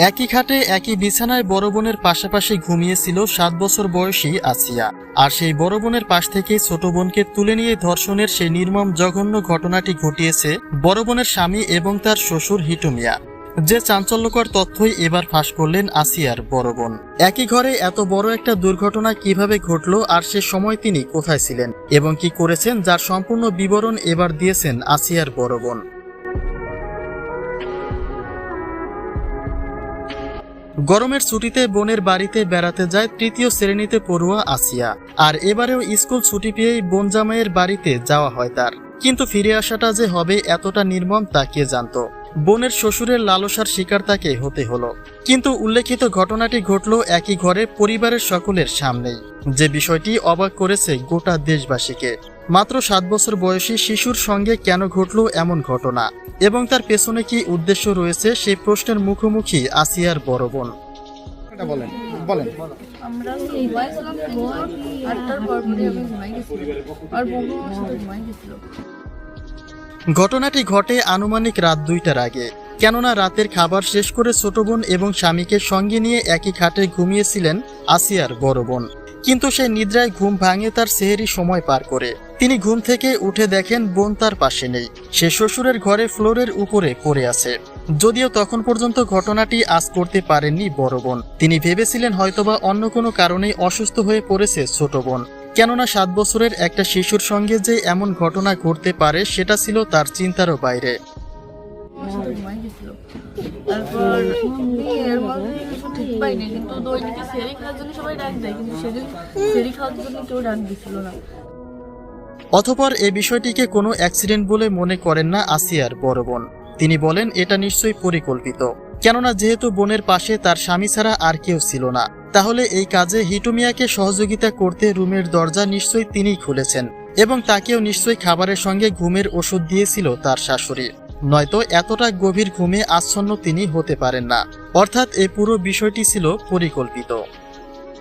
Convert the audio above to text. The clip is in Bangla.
একই খাটে, একই বিছানায় বড় বোনের পাশাপাশি ঘুমিয়েছিল সাত বছর বয়সী আসিয়া। আর সেই বড় বোনের পাশ থেকে ছোট বোনকে তুলে নিয়ে ধর্ষণের সেই নির্মম জঘন্য ঘটনাটি ঘটিয়েছে বড় বোনের স্বামী এবং তার শ্বশুর হিটু মিয়া। যে চাঞ্চল্যকর তথ্যই এবার ফাঁস করলেন আসিয়ার বড় বোন। একই ঘরে এত বড় একটা দুর্ঘটনা কীভাবে ঘটলো আর সে সময় তিনি কোথায় ছিলেন এবং কি করেছেন যার সম্পূর্ণ বিবরণ এবার দিয়েছেন আসিয়ার বড় বোন। গরমের ছুটিতে বোনের বাড়িতে বেড়াতে যায় তৃতীয় শ্রেণীতে পড়ুয়া আসিয়া। আর এবারেও স্কুল ছুটি পেয়েই বোন জামাইয়ের বাড়িতে যাওয়া হয় তার। কিন্তু ফিরে আসাটা যে হবে এতটা নির্মম তা কে জানত? বোনের শ্বশুরের লালসার শিকার তাকে হতে হলো। কিন্তু উল্লেখিত ঘটনাটি ঘটল একই ঘরে পরিবারের সকলের সামনেই। যে বিষয়টি অবাক করেছে গোটা দেশবাসীকে। মাত্র সাত বছর বয়সী শিশুর সঙ্গে কেন ঘটল এমন ঘটনা? এবং তার পেছনে কি উদ্দেশ্য রয়েছে সেই প্রশ্নের মুখোমুখি আসিয়ার বড় বোন। বলেন বলেন। আমরা ঘুমাইছিলাম আটটার পর আমি ঘুমাই গেছিলাম আর বন্ধু আমার সাথে ঘুমাই গেছিল। ঘটনাটি ঘটে আনুমানিক রাত দুইটার আগে। কেননা রাতের খাবার শেষ করে ছোট বোন এবং স্বামীকে সঙ্গে নিয়ে একই খাটে ঘুমিয়েছিলেন আসিয়ার বড় বোন। কিন্তু সে নিদ্রায় ঘুম ভাঙে তার সেহেরি সময় পার করে। তিনি ঘুম থেকে উঠে দেখেন বোন তার পাশে নেই। সে শ্বশুরের ঘরে ফ্লোরের উপরে পড়ে আছে। যদিও তখন পর্যন্ত ঘটনাটি আজ করতে পারেননি বড় বোন। তিনি ভেবেছিলেন হয়তোবা অন্য কোনো কারণেই অসুস্থ হয়ে পড়েছে ছোট বোন। কেননা সাত বছরের একটা শিশুর সঙ্গে যে এমন ঘটনা ঘটতে পারে সেটা ছিল তার চিন্তারও বাইরে। আমার সাথে ঘুমাই গেছিল তারপর এর মধ্যে কিছু ঠিক পাইনি কিন্তু দৈনিকে সেরি খাওয়ার জন্য সবাই ডাক দেয় কিন্তু সেদিন সেরি খাওয়ার জন্য কেউ ডাক দিছিল না। অতপর এ বিষয়টিকে কোনো অ্যাক্সিডেন্ট বলে মনে করেন না আসিয়ার বড় বোন। তিনি বলেন এটা নিশ্চয়ই পরিকল্পিত। কেননা যেহেতু বোনের পাশে তার স্বামী ছাড়া আর কেউ ছিল না। তাহলে এই কাজে হিটুমিয়াকে সহযোগিতা করতে রুমের দরজা নিশ্চয়ই তিনিই খুলেছেন, এবং তাকেও নিশ্চয়ই খাবারের সঙ্গে ঘুমের ওষুধ দিয়েছিল তার শাশুড়ি। নয়তো এতটা গভীর ঘুমে আচ্ছন্ন তিনি হতে পারেন না। অর্থাৎ এই পুরো বিষয়টি ছিল পরিকল্পিত।